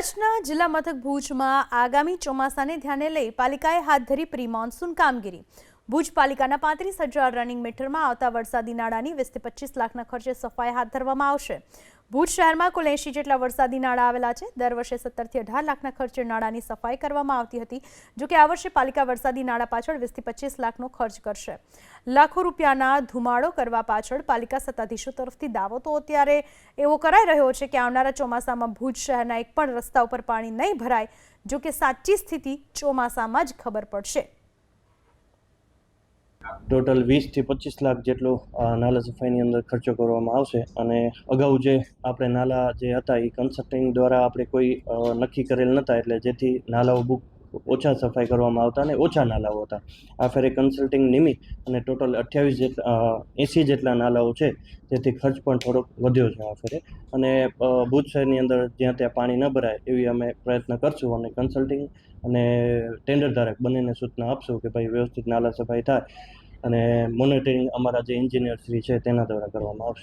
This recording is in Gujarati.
કચ્છના જિલ્લા મથક ભુજમાં આગામી ચોમાસાને ધ્યાને લઈ પાલિકાએ હાથ ધરી પ્રી મોન્સૂન કામગીરી. ભુજ પાલિકાના પાંત્રીસ હજાર રનિંગ મીટરમાં આવતા વરસાદી નાળાની વીસથી પચીસ લાખના ખર્ચે સફાઈ હાથ ધરવામાં આવશે. ભુજ શહેરમાં કુલ એંશી જેટલા વરસાદી નાળા આવેલા છે. દર વર્ષે સત્તરથી અઢાર લાખના ખર્ચે નાળાની સફાઈ કરવામાં આવતી હતી, જોકે આ વર્ષે પાલિકા વરસાદી નાળા પાછળ વીસથી પચીસ લાખનો ખર્ચ કરશે. લાખો રૂપિયાના ધુમાડો કરવા પાછળ પાલિકા સત્તાધીશો તરફથી દાવો. તો અત્યારે એવો કરાઈ રહ્યો છે કે આવનારા ચોમાસામાં ભુજ શહેરના એક પણ રસ્તા ઉપર પાણી નહીં ભરાય, જો કે સાચી સ્થિતિ ચોમાસામાં જ ખબર પડશે. ટોટલ વીસથી પચીસ લાખ જેટલો નાલા સફાઈની અંદર ખર્ચો કરવામાં આવશે અને અગાઉ જે આપણે નાલા જે હતા, એ કન્સલ્ટિંગ દ્વારા આપણે કોઈ નક્કી કરેલ નહોતા, એટલે જેથી નાલાઓ બુક ઓછા સફાઈ કરવામાં આવતા અને ઓછા નાલાઓ હતા. આ ફેરે કન્સલ્ટિંગ નિમિત અને ટોટલ અઠ્યાવીસ જેટલા એંસી જેટલા નાલાઓ છે, જેથી ખર્ચ પણ થોડોક વધ્યો છે આ ફેરે. અને ભુજ શહેરની અંદર જ્યાં ત્યાં પાણી ન ભરાય એવી અમે પ્રયત્ન કરશું અને કન્સલ્ટિંગ અને ટેન્ડર ધારક બંનેને સૂચના આપશું કે ભાઈ વ્યવસ્થિત નાલા સફાઈ થાય અને મોનિટરિંગ અમારા જે એન્જિનિયર શ્રી છે તેના દ્વારા કરવામાં આવશે.